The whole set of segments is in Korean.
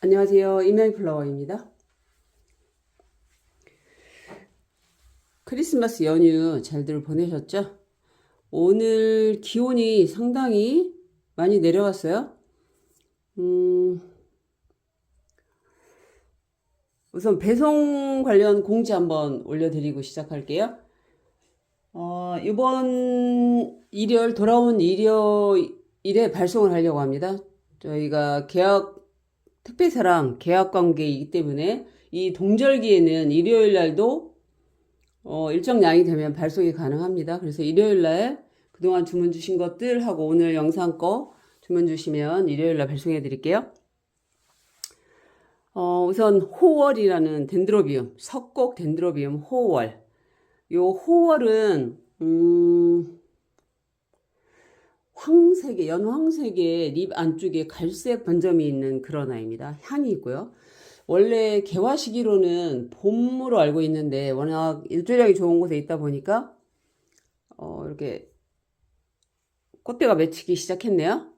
안녕하세요. 이메일플라워입니다. 크리스마스 연휴 잘들 보내셨죠? 오늘 기온이 상당히 많이 내려왔어요. 음, 우선 배송 관련 공지 한번 올려드리고 시작할게요. 어, 이번 일요일, 돌아온 일요일에 발송을 하려고 합니다. 저희가 계약 택배사랑 계약 관계이기 때문에 이 동절기에는 일요일 날도 어, 일정량이 되면 발송이 가능합니다. 그래서 일요일 날 그동안 주문 주신 것들 하고 오늘 영상 거 주문 주시면 일요일 날 발송해 드릴게요. 어, 우선 호월이라는 덴드로비움, 석곡 덴드로비움 호월. 요 호월은 음, 황색의 연황색의 립 안쪽에 갈색 번점이 있는 그런 아이입니다. 향이 있고요. 원래 개화 시기로는 봄으로 알고 있는데 워낙 일조량이 좋은 곳에 있다 보니까 어, 이렇게 꽃대가 맺히기 시작했네요.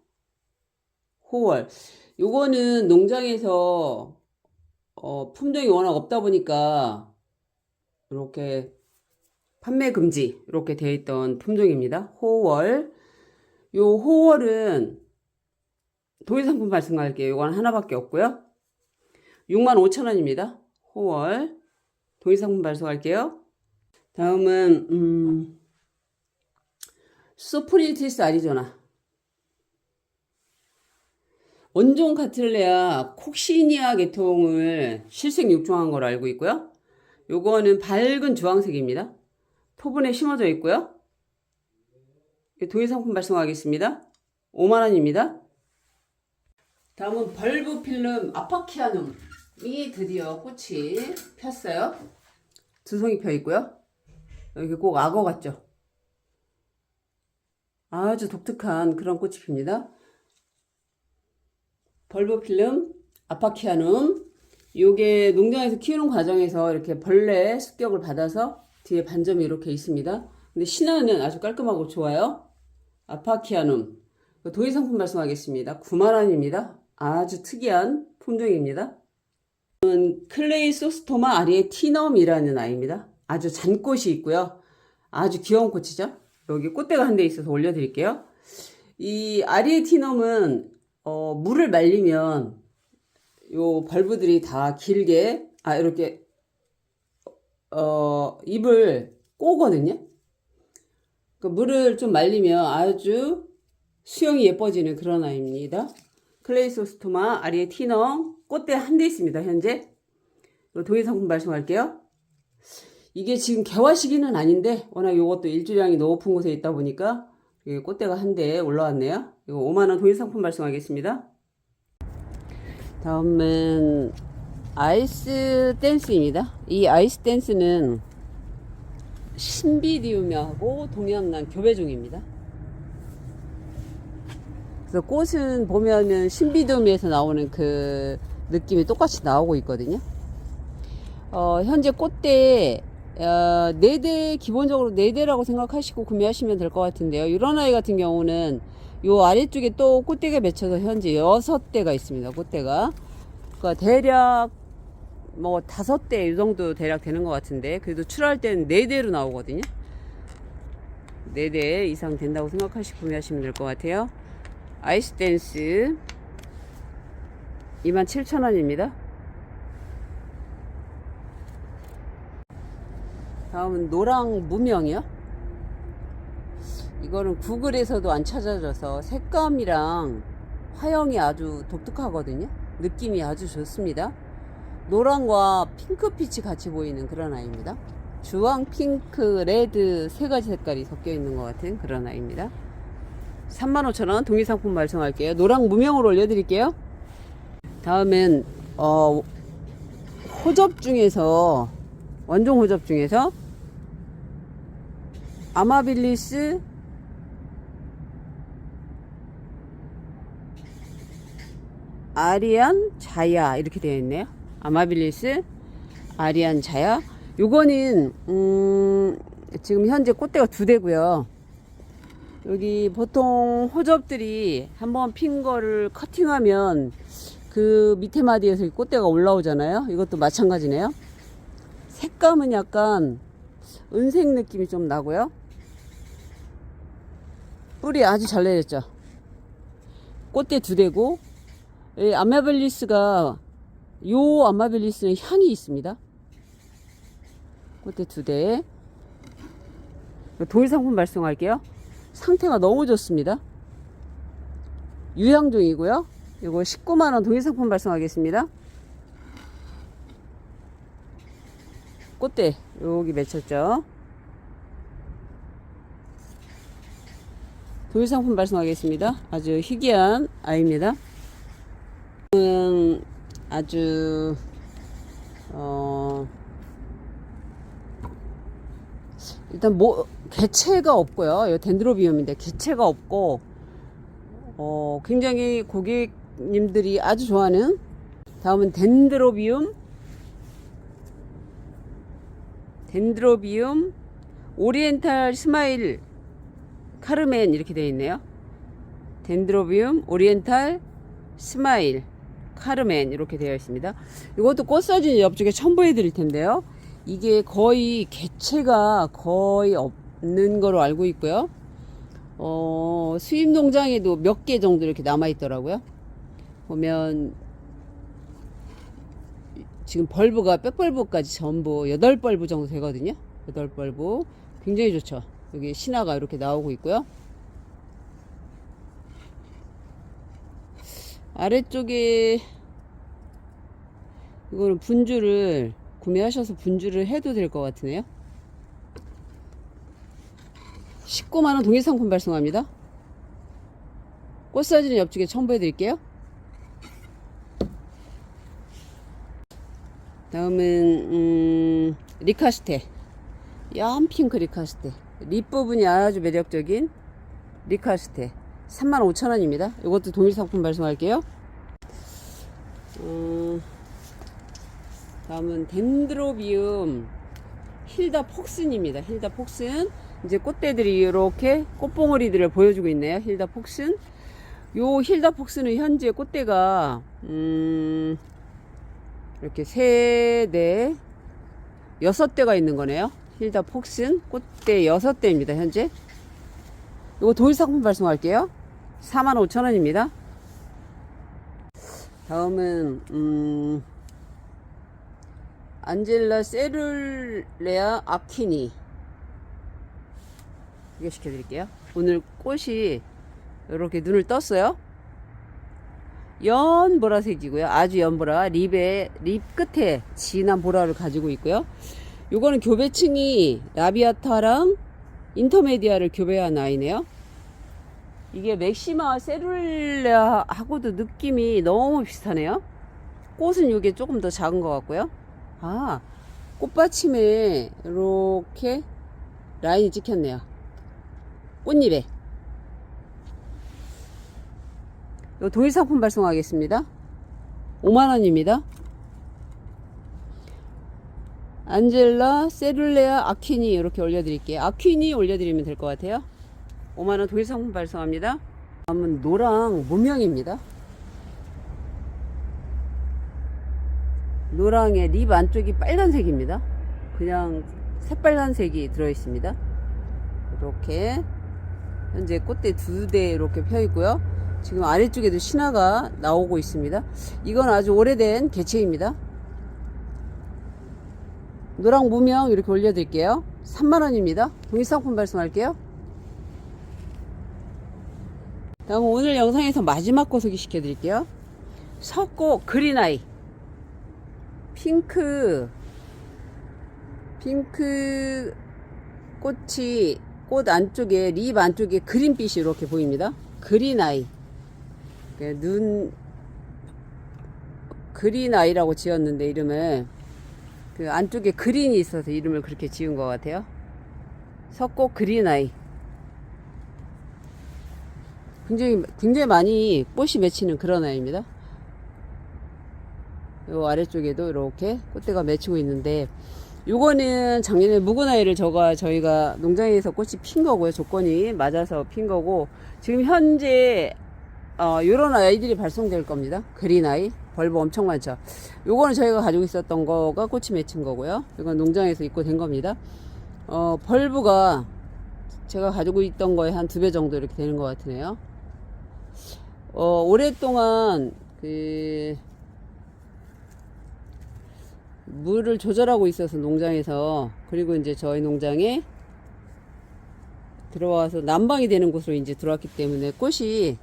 호월. 요거는 농장에서 어, 품종이 워낙 없다 보니까 이렇게 판매 금지 이렇게 되어 있던 품종입니다. 호월. 요 호월은 도의상품 발송할게요. 이건 하나밖에 없고요. 65,000원입니다. 호월. 도의상품 발송할게요. 다음은 음, 소프리티스 아리조나. 원종 카틀레아 콕시니아 계통을 실색 육종한 걸로 알고 있고요. 요거는 밝은 주황색입니다. 토분에 심어져 있고요. 도예 상품 발송하겠습니다. 5만원입니다. 다음은 벌브 필름 아파키아눔이 드디어 꽃이 폈어요. 두 송이 펴 있고요. 여기 꼭 악어 같죠? 아주 독특한 그런 꽃이 핍니다. 벌브 필름 아파키아눔 요게 농장에서 키우는 과정에서 이렇게 벌레 습격을 받아서 뒤에 반점이 이렇게 있습니다. 근데 신화는 아주 깔끔하고 좋아요. 아파키아눔 도의상품 발송하겠습니다. 9만원입니다. 아주 특이한 품종입니다. 클레이 소스토마 아리에 티넘이라는 아이입니다. 아주 잔꽃이 있고요. 아주 귀여운 꽃이죠. 여기 꽃대가 한 대 있어서 올려드릴게요. 이 아리에 티넘은 어, 물을 말리면 요 벌브들이 다 길게 아 이렇게 어, 입을 꼬거든요. 그 물을 좀 말리면 아주 수영이 예뻐지는 그런 아이입니다. 클레이소스토마 아리에티넘 꽃대 한 대 있습니다. 현재 도예 상품 발송할게요. 이게 지금 개화 시기는 아닌데 워낙 이것도 일주량이 높은 곳에 있다 보니까 꽃대가 한 대 올라왔네요. 이거 5만원 도예 상품 발송하겠습니다. 다음은 아이스 댄스입니다. 이 아이스 댄스는 신비디움하고 동양난 교배종입니다. 그래서 꽃은 보면은 신비디움에서 나오는 그 느낌이 똑같이 나오고 있거든요. 어, 현재 꽃대 어, 4대 기본적으로 4대라고 생각하시고 구매하시면 될 것 같은데요. 이런 아이 같은 경우는 요 아래쪽에 또 꽃대가 맺혀서 현재 6대가 있습니다. 꽃대가. 그러니까 대략 뭐 다섯 대 이 정도 대략 되는 것 같은데 그래도 출하할 때는 네 대로 나오거든요. 네 대 이상 된다고 생각하시고 구매하시면 될 것 같아요. 아이스 댄스 27,000원입니다. 다음은 노랑 무명이요. 이거는 구글에서도 안 찾아져서 색감이랑 화형이 아주 독특하거든요. 느낌이 아주 좋습니다. 노랑과 핑크빛이 같이 보이는 그런 아이입니다. 주황, 핑크, 레드 세 가지 색깔이 섞여 있는 것 같은 그런 아이입니다. 35,000원 동의상품 발송할게요. 노랑 무명으로 올려드릴게요. 다음엔 어, 호접 중에서 원종 호접 중에서 아마빌리스 아리안 자야 이렇게 되어 있네요. 아마빌리스 아리안 자야 요거는 음 지금 현재 꽃대가 두 대고요. 여기 보통 호접들이 한번 핀 거를 커팅하면 그 밑에 마디에서 이 꽃대가 올라오잖아요. 이것도 마찬가지네요. 색감은 약간 은색 느낌이 좀 나고요. 뿌리 아주 잘 내렸죠. 꽃대 두 대고, 이 아마벨리스가, 요 아마벨리스는 향이 있습니다. 꽃대 두 대. 동일 상품 발송할게요. 상태가 너무 좋습니다. 유향종이고요. 이거 19만원 동일 상품 발송하겠습니다. 꽃대 여기 맺혔죠. 동일 상품 발송하겠습니다. 아주 희귀한 아이입니다. 음, 아주 어 일단 뭐 개체가 없고요. 이 덴드로비움인데 개체가 없고 어 굉장히 고객님들이 아주 좋아하는 다음은 덴드로비움 덴드로비움 오리엔탈 스마일 카르멘 이렇게 되어 있네요. 덴드로비움 오리엔탈 스마일 카르멘 이렇게 되어 있습니다. 이것도 꽃 사진 옆쪽에 첨부해 드릴 텐데요. 이게 거의 개체가 거의 없는 거로 알고 있고요. 어, 수입 농장에도 몇 개 정도 이렇게 남아 있더라고요. 보면 지금 벌브가 백벌브까지 전부 8벌브 정도 되거든요. 8벌브. 굉장히 좋죠. 여기 신화가 이렇게 나오고 있고요. 아래쪽에 이거는 분주를 구매하셔서 분주를 해도 될 것 같으네요. 19만원 동일 상품 발송합니다. 꽃 사진은 옆쪽에 첨부해 드릴게요. 다음은 음, 리카스테 연핑크 리카스테 립 부분이 아주 매력적인 리카스테 35,000원입니다. 이것도 동일 상품 발송할게요. 음, 다음은 덴드로비움 힐다 폭슨입니다. 힐다 폭슨 이제 꽃대들이 이렇게 꽃봉오리들을 보여주고 있네요. 힐다 폭슨 요 힐다 폭스는 현재 꽃대가 음, 이렇게 세 대, 여섯 대가 있는 거네요. 힐다 폭슨 꽃대 여섯 대입니다. 현재. 이거 도일 상품 발송할게요. 45,000원입니다. 다음은 음, 안젤라 세룰레아 아키니 이거 시켜 드릴게요. 오늘 꽃이 이렇게 눈을 떴어요. 연 보라색이고요. 아주 연 보라. 립에 립 끝에 진한 보라를 가지고 있고요. 요거는 교배층이 라비아타랑 인터메디아를 교배한 아이네요. 이게 맥시마 세룰레하고도 느낌이 너무 비슷하네요. 꽃은 이게 조금 더 작은 것 같고요. 아, 꽃받침에 이렇게 라인이 찍혔네요. 꽃잎에. 요 동일 상품 발송하겠습니다. 5만원입니다. 안젤라 세룰레아 아퀴니 이렇게 올려드릴게요. 아퀴니 올려드리면 될 것 같아요. 5만원 동일 상품 발송합니다. 다음은 노랑 무명입니다. 노랑의 립 안쪽이 빨간색입니다. 그냥 새빨간색이 들어있습니다. 이렇게 현재 꽃대 두 대 이렇게 펴 있고요. 지금 아래쪽에도 신화가 나오고 있습니다. 이건 아주 오래된 개체입니다. 노랑 무명 이렇게 올려드릴게요. 3만원입니다. 동일상품 발송할게요. 다음 오늘 영상에서 마지막 거 소개시켜 드릴게요. 석고 그린아이. 핑크, 핑크 꽃이 꽃 안쪽에, 립 안쪽에 그린빛이 이렇게 보입니다. 그린아이. 눈 그린 아이라고 지었는데 이름을 그 안쪽에 그린이 있어서 이름을 그렇게 지은 것 같아요. 석고 그린 아이. 굉장히 굉장히 많이 꽃이 맺히는 그런 아이입니다. 요 아래쪽에도 이렇게 꽃대가 맺히고 있는데 요거는 작년에 묵은 아이를 저가 저희가 농장에서 꽃이 핀 거고요. 조건이 맞아서 핀 거고 지금 현재 어, 요런 아이들이 발송될 겁니다. 그린 아이. 벌브 엄청 많죠. 요거는 저희가 가지고 있었던 거가 꽃이 맺힌 거고요. 이건 농장에서 입고 된 겁니다. 어, 벌브가 제가 가지고 있던 거에 한 두 배 정도 이렇게 되는 것 같으네요. 어, 오랫동안 그 물을 조절하고 있어서 농장에서 그리고 이제 저희 농장에 들어와서 난방이 되는 곳으로 이제 들어왔기 때문에 꽃이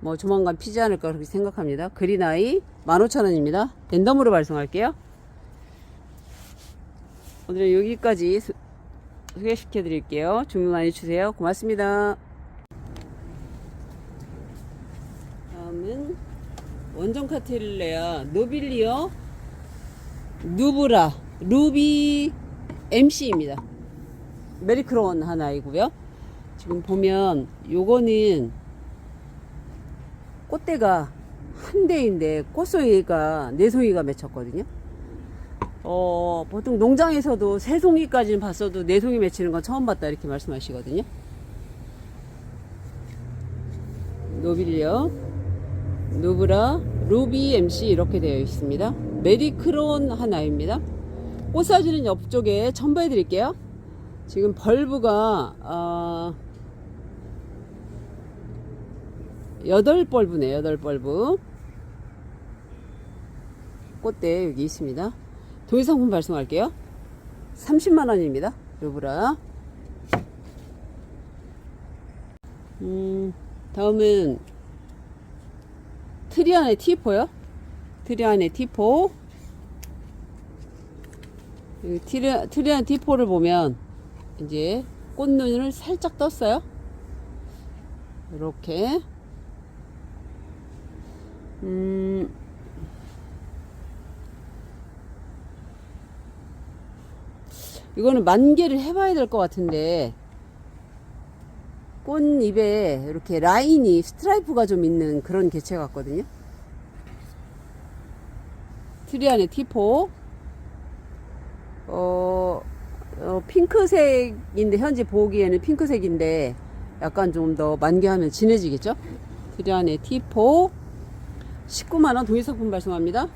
뭐 조만간 피지 않을까 그렇게 생각합니다. 그린아이 15,000원입니다. 랜덤으로 발송할게요. 오늘은 여기까지 소, 소개시켜 드릴게요. 주문 많이 주세요. 고맙습니다. 다음은 원정 카텔레아 노빌리어 누브라 루비 MC입니다. 메리크론 하나이고요. 지금 보면 요거는 꽃대가 한 대인데 꽃송이가 네 송이가 맺혔거든요. 어, 보통 농장에서도 세 송이까지는 봤어도 네 송이 맺히는 건 처음 봤다 이렇게 말씀하시거든요. 노빌리어, 누브라, 루비 MC 이렇게 되어 있습니다. 메리크론 하나입니다. 꽃 사진은 옆쪽에 첨부해 드릴게요. 지금 벌브가 어, 여덟 벌브네 여덟 벌브 꽃대 여기 있습니다 동의상품 발송할게요 30만원입니다 루브라 음 다음은 트리안의 티포요? 트리안의 티포 이 트리, 트리안 티포를 보면 이제 꽃눈을 살짝 떴어요. 이렇게. 음, 이거는 만개를 해봐야 될 것 같은데 꽃잎에 이렇게 라인이 스트라이프가 좀 있는 그런 개체 같거든요. 트리안의 티포 어, 어, 핑크색인데 현재 보기에는 핑크색인데 약간 좀 더 만개하면 진해지겠죠? 트리안의 티포 19만원 동일상품 발송합니다.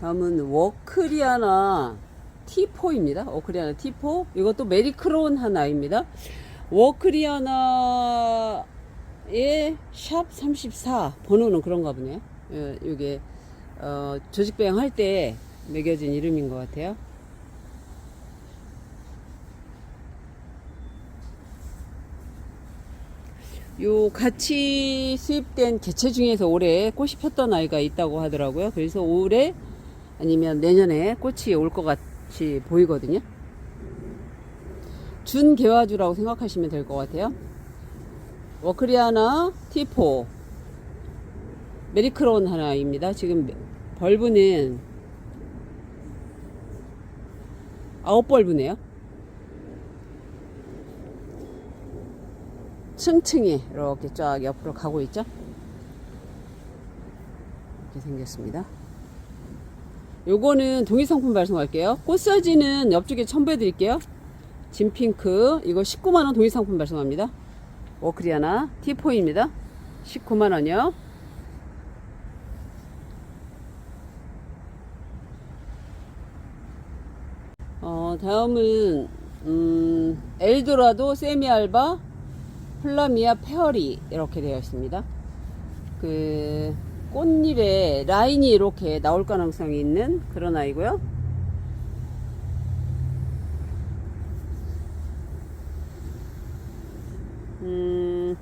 다음은 워크리아나 T4입니다. 워크리아나 T4. 이것도 메리크론 하나입니다. 워크리아나의 샵 34. 번호는 그런가 보네요. 예, 이게, 어, 조직배양 할 때 매겨진 이름인 것 같아요. 요 같이 수입된 개체 중에서 올해 꽃이 폈던 아이가 있다고 하더라고요. 그래서 올해 아니면 내년에 꽃이 올 것 같 이 보이거든요. 준 개화주라고 생각하시면 될 것 같아요. 워크리아나 T4 메리크론 하나입니다. 지금 벌브는 아홉 벌브네요. 층층이 이렇게 쫙 옆으로 가고 있죠. 이렇게 생겼습니다. 요거는 동일상품 발송할게요. 꽃 사진은 옆쪽에 첨부해 드릴게요. 진핑크 이거 19만원 동일상품 발송합니다. 워크리아나 T4입니다. 19만원이요. 어, 다음은 음, 엘도라도 세미알바 플라미아 페어리 이렇게 되어 있습니다. 그 꽃잎에 라인이 이렇게 나올 가능성이 있는 그런 아이고요. 음,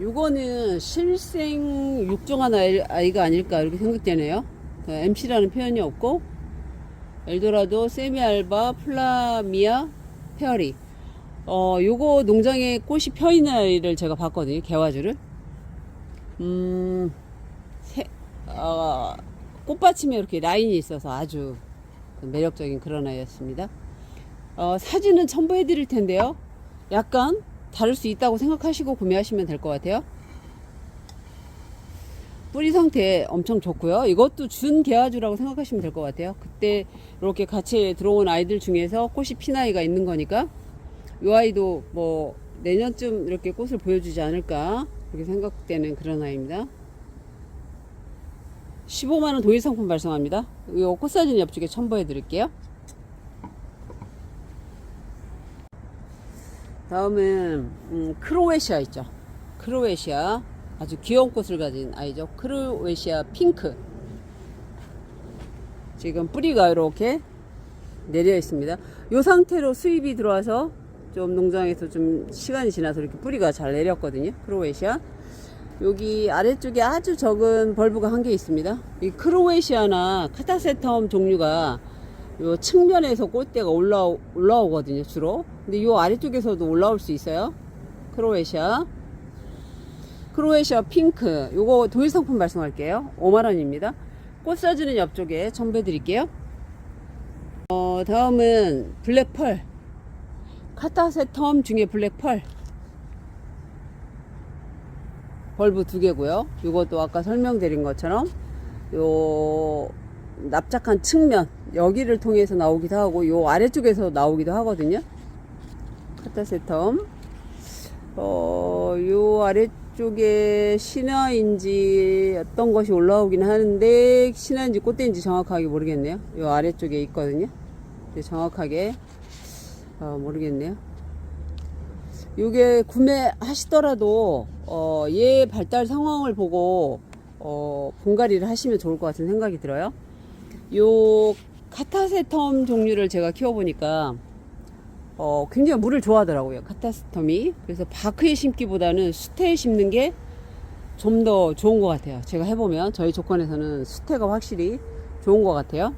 요거는 실생 육종한 아이, 아이 가 아닐까 이렇게 생각되네요. 그 MC라는 표현이 없고 엘도라도 세미알바 플라미아 페어리 어, 요거 농장에 꽃이 펴 있는 아이를 제가 봤거든요. 개화주를. 음, 새, 어, 꽃받침에 이렇게 라인이 있어서 아주 매력적인 그런 아이였습니다. 어, 사진은 첨부해 드릴 텐데요. 약간 다를 수 있다고 생각하시고 구매하시면 될 것 같아요. 뿌리 상태 엄청 좋고요. 이것도 준 개화주라고 생각하시면 될 것 같아요. 그때 이렇게 같이 들어온 아이들 중에서 꽃이 핀 아이가 있는 거니까 이 아이도 뭐 내년쯤 이렇게 꽃을 보여주지 않을까 그렇게 생각되는 그런 아이입니다. 15만원 도일 상품 발송합니다. 이 꽃사진 옆쪽에 첨부해 드릴게요. 다음은 음, 크로에시아 있죠. 크로에시아 아주 귀여운 꽃을 가진 아이죠. 크로에시아 핑크. 지금 뿌리가 이렇게 내려 있습니다. 이 상태로 수입이 들어와서 좀 농장에서 좀 시간이 지나서 이렇게 뿌리가 잘 내렸거든요. 크로에시아. 여기 아래쪽에 아주 적은 벌브가 한 개 있습니다. 이 크로에시아나 카타세텀 종류가 요 측면에서 꽃대가 올라오, 올라오거든요, 주로. 근데 요 아래쪽에서도 올라올 수 있어요. 크로에시아. 크로에시아 핑크. 요거 도일 상품 발송할게요. 5만원입니다. 꽃 사진은 옆쪽에 첨부해 드릴게요. 어, 다음은 블랙펄. 카타세텀 중에 블랙펄. 벌브 두 개고요. 이것도 아까 설명드린 것처럼 요 납작한 측면 여기를 통해서 나오기도 하고 요 아래쪽에서 나오기도 하거든요. 카타세텀 어요 아래쪽에 신화인지 어떤 것이 올라오긴 하는데 신화인지 꽃대인지 정확하게 모르겠네요. 요 아래쪽에 있거든요. 정확하게 어, 모르겠네요. 요게 구매하시더라도 어, 얘 발달 상황을 보고 어, 분갈이를 하시면 좋을 것 같은 생각이 들어요. 요 카타세텀 종류를 제가 키워보니까 어, 굉장히 물을 좋아하더라고요. 카타세텀이. 그래서 바크에 심기보다는 수태에 심는 게 좀 더 좋은 것 같아요. 제가 해보면 저희 조건에서는 수태가 확실히 좋은 것 같아요.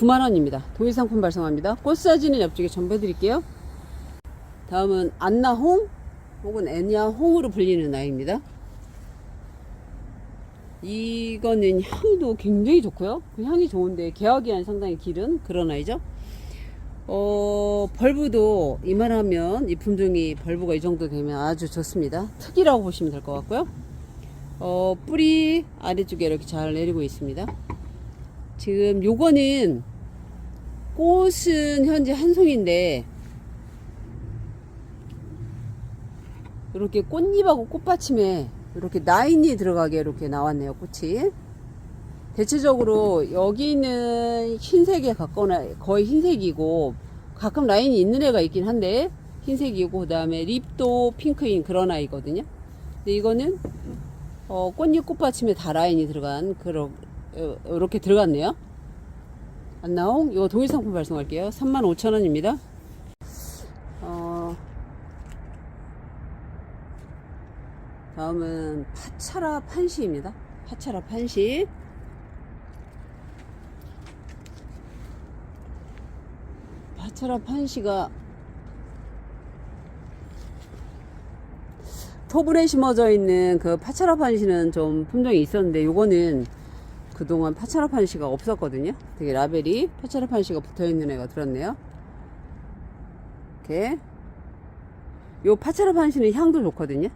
9만원입니다. 도일 상품 발송합니다. 꽃 사진은 옆쪽에 첨부해 드릴게요. 다음은 안나홍 혹은 애냐홍으로 불리는 아이입니다. 이거는 향도 굉장히 좋고요. 그 향이 좋은데 개화기한 상당히 길은 그런 아이죠. 어, 벌브도 이만하면 이 품종이 벌브가 이 정도 되면 아주 좋습니다. 특이라고 보시면 될 것 같고요. 어, 뿌리 아래쪽에 이렇게 잘 내리고 있습니다. 지금 요거는 꽃은 현재 한 송인데 이렇게 꽃잎하고 꽃받침에 이렇게 라인이 들어가게 이렇게 나왔네요 꽃이. 대체적으로 여기는 흰색에 가까운 거의 흰색이고 가끔 라인이 있는 애가 있긴 한데 흰색이고 그 다음에 립도 핑크인 그런 아이거든요. 근데 이거는 어, 꽃잎 꽃받침에 다 라인이 들어간 그런 어, 이렇게 들어갔네요 안나홍 이거 동일 상품 발송할게요. 35,000원입니다. 어, 다음은 파차라 판시입니다. 파차라 판시. 파차라 판시가 토분에 심어져 있는 그 파차라 판시는 좀 품종이 있었는데 요거는 그동안 파차라 판시가 없었거든요. 되게 라벨이 파차라 판시가 붙어 있는 애가 들었네요. 이렇게 요 파차라 판시는 향도 좋거든요.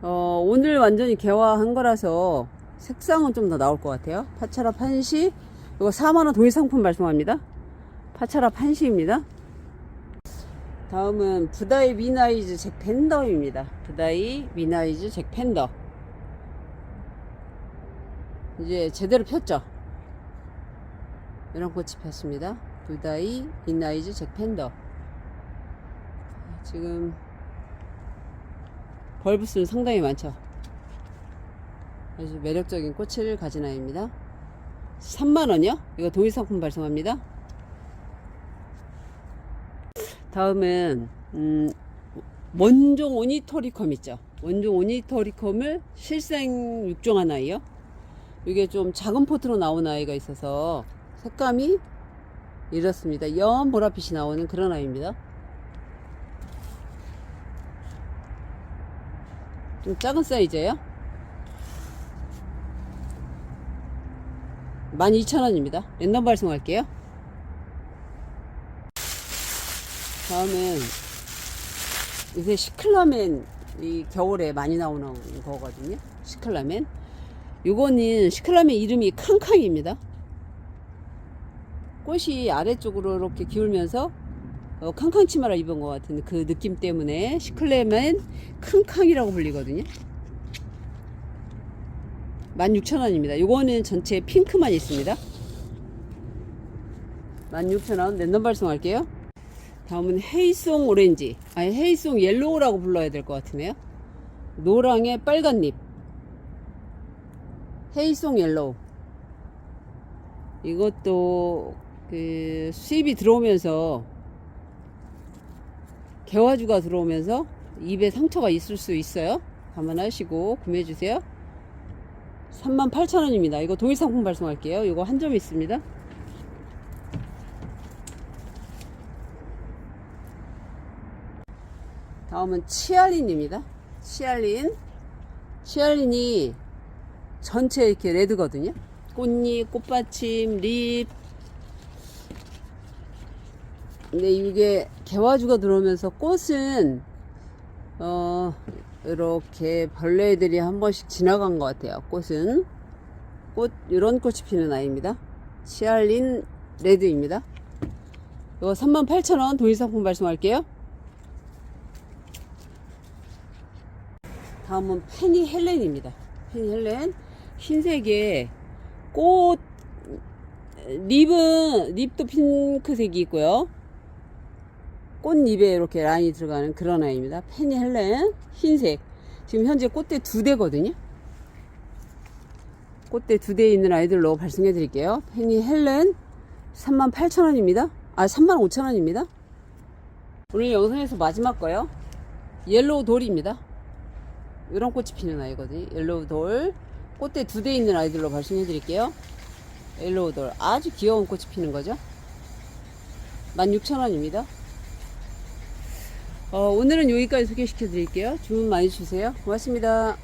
어, 오늘 완전히 개화한 거라서 색상은 좀 더 나올 것 같아요. 파차라 판시 이거 4만원 도일 상품 발송합니다. 파차라 판시입니다. 다음은 부다이 미나이즈 잭 팬더입니다. 부다이 미나이즈 잭 팬더. 이제 제대로 폈죠. 이런 꽃이 폈습니다. 부다이 미나이즈 잭 팬더. 지금 벌브수는 상당히 많죠. 아주 매력적인 꽃을 가진 아이입니다. 3만원이요? 이거 동일 상품 발송합니다. 다음은 음, 원종 오니토리컴 있죠. 원종 오니토리컴을 실생 육종한 아이요. 이게 좀 작은 포트로 나온 아이가 있어서 색감이 이렇습니다. 연 보라빛이 나오는 그런 아이입니다. 좀 작은 사이즈예요. 12,000원입니다. 랜덤 발송할게요. 다음은 요새 시클라멘 이 겨울에 많이 나오는 거거든요. 시클라멘. 요거는 시클라멘 이름이 캉캉입니다. 꽃이 아래쪽으로 이렇게 기울면서 어, 캉캉 치마를 입은 것 같은 그 느낌 때문에 시클라멘 캉캉이라고 불리거든요. 16,000원입니다. 요거는 전체 핑크만 있습니다. 16,000원 랜덤 발송할게요. 다음은 헤이송 오렌지. 아니 헤이송 옐로우라고 불러야 될 것 같으네요. 노랑의 빨간 잎. 헤이송 옐로우. 이것도 그 수입이 들어오면서 개화주가 들어오면서 입에 상처가 있을 수 있어요. 감안하시고 구매해 주세요. 38,000원입니다. 이거 동일 상품 발송할게요. 이거 한 점 있습니다. 다음은 치알린입니다. 치알린. 치알린이 전체 이렇게 레드거든요. 꽃잎, 꽃받침, 립. 근데 이게 개화주가 들어오면서 꽃은 어 이렇게 벌레들이 한 번씩 지나간 것 같아요. 꽃은 꽃 이런 꽃이 피는 아이입니다. 치알린 레드입니다. 이거 38,000원 동일 상품 발송할게요. 다음은 페니 헬렌입니다. 페니 헬렌 흰색에 꽃 립은 립도 핑크색이 있고요. 꽃잎에 이렇게 라인이 들어가는 그런 아이입니다. 페니 헬렌 흰색. 지금 현재 꽃대 두 대거든요. 꽃대 두 대 있는 아이들로 발송해 드릴게요. 페니 헬렌 38,000원입니다. 아, 35,000원입니다. 오늘 영상에서 마지막 거요. 옐로우 돌입니다. 이런 꽃이 피는 아이거든요. 옐로우 돌. 꽃대 두 대 있는 아이들로 발송해 드릴게요. 옐로우 돌. 아주 귀여운 꽃이 피는 거죠. 16,000원입니다. 어, 오늘은 여기까지 소개시켜 드릴게요. 주문 많이 주세요. 고맙습니다.